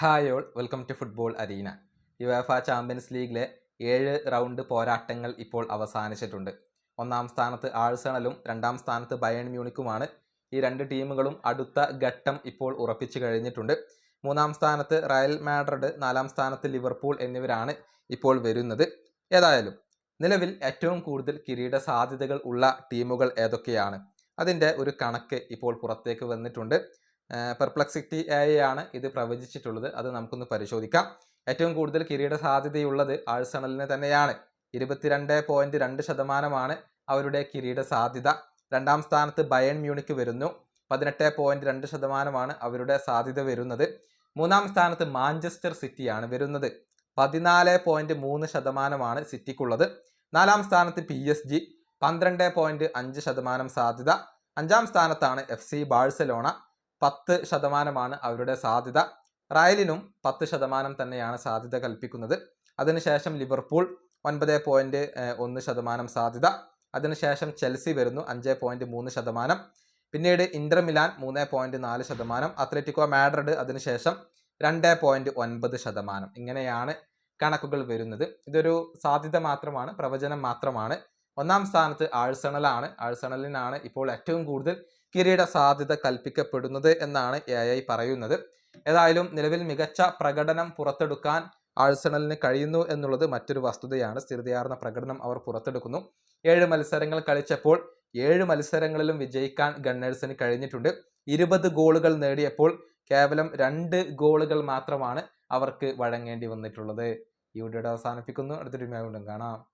Hi all welcome to football arena. UEFA champions ലീഗിലെ ഏഴ് round പോരാട്ടങ്ങൾ ഇപ്പോൾ അവസാനിച്ചിട്ടുണ്ട്. ഒന്നാം സ്ഥാനത്ത് ആഴ്സണലും രണ്ടാം സ്ഥാനത്ത് ബയൺ മ്യൂണിക്കുമാണ് ഈ രണ്ട് ടീമുകളും അടുത്ത ഘട്ടം ഇപ്പോൾ ഉറപ്പിച്ചു കഴിഞ്ഞിട്ടുണ്ട്. മൂന്നാം സ്ഥാനത്ത് റയൽ മാഡ്രിഡ് നാലാം സ്ഥാനത്ത് ലിവർപൂൾ എന്നിവരാണ് ഇപ്പോൾ വരുന്നത്. ഏതായാലും നിലവിൽ ഏറ്റവും കൂടുതൽ കിരീട സാധ്യതകൾ ഉള്ള ടീമുകൾ ഏതൊക്കെയാണ്? അതിന്റെ ഒരു കണക്ക് ഇപ്പോൾ പുറത്തേക്ക് വന്നിട്ടുണ്ട്. പെർപ്ലക്സിറ്റി ആണ് ഇത് പ്രവചിച്ചിട്ടുള്ളത്. അത് നമുക്കൊന്ന് പരിശോധിക്കാം. ഏറ്റവും കൂടുതൽ കിരീട സാധ്യതയുള്ളത് ആഴ്സണലിന് തന്നെയാണ്. ഇരുപത്തിരണ്ട് പോയിന്റ് രണ്ട് ശതമാനമാണ് അവരുടെ കിരീട സാധ്യത. രണ്ടാം സ്ഥാനത്ത് ബയൺ മ്യൂണിക്ക് വരുന്നു. പതിനെട്ട് പോയിന്റ് രണ്ട് ശതമാനമാണ് അവരുടെ സാധ്യത വരുന്നത്. മൂന്നാം സ്ഥാനത്ത് മാഞ്ചസ്റ്റർ സിറ്റിയാണ് വരുന്നത്. പതിനാല് പോയിന്റ് മൂന്ന് ശതമാനമാണ് സിറ്റിക്കുള്ളത്. നാലാം സ്ഥാനത്ത് പി എസ് ജി പന്ത്രണ്ട് പോയിന്റ് അഞ്ച് ശതമാനം സാധ്യത. അഞ്ചാം സ്ഥാനത്താണ് എഫ് സി ബാഴ്സലോണ. പത്ത് ശതമാനമാണ് അവരുടെ സാധ്യത. റയലിനും പത്ത് ശതമാനം തന്നെയാണ് സാധ്യത കൽപ്പിക്കുന്നത്. അതിനുശേഷം ലിവർപൂൾ ഒൻപത് പോയിന്റ് ഒന്ന് ശതമാനം സാധ്യത. അതിനുശേഷം ചെൽസി വരുന്നു അഞ്ച് പോയിന്റ് മൂന്ന് ശതമാനം. പിന്നീട് ഇന്റർ മിലാൻ മൂന്ന് പോയിന്റ് നാല് ശതമാനം. അത്ലറ്റിക്കോ മാഡ്രിഡ് അതിനുശേഷം രണ്ട് പോയിന്റ് ഒൻപത് ശതമാനം. ഇങ്ങനെയാണ് കണക്കുകൾ വരുന്നത്. ഇതൊരു സാധ്യത മാത്രമാണ് പ്രവചനം മാത്രമാണ്. ഒന്നാം സ്ഥാനത്ത് ആഴ്സണലാണ്. ആഴ്സണലിനാണ് ഇപ്പോൾ ഏറ്റവും കൂടുതൽ കിരീട സാധ്യത കൽപ്പിക്കപ്പെടുന്നത് എന്നാണ് എ ഐ പറയുന്നത്. ഏതായാലും നിലവിൽ മികച്ച പ്രകടനം പുറത്തെടുക്കാൻ ആഴ്സണലിന് കഴിയുന്നു എന്നുള്ളത് മറ്റൊരു വസ്തുതയാണ്. സ്ഥിരതയാർന്ന പ്രകടനം അവർ പുറത്തെടുക്കുന്നു. ഏഴ് മത്സരങ്ങൾ കളിച്ചപ്പോൾ ഏഴ് മത്സരങ്ങളിലും വിജയിക്കാൻ ഗണ്ണേഴ്സിന് കഴിഞ്ഞിട്ടുണ്ട്. ഇരുപത് ഗോളുകൾ നേടിയപ്പോൾ കേവലം രണ്ട് ഗോളുകൾ മാത്രമാണ് അവർക്ക് വഴങ്ങേണ്ടി വന്നിട്ടുള്ളത്. ഈ വീഡിയോയുടെ അവസാനിപ്പിക്കുന്നു. അടുത്തൊരു വീണ്ടും കാണാം.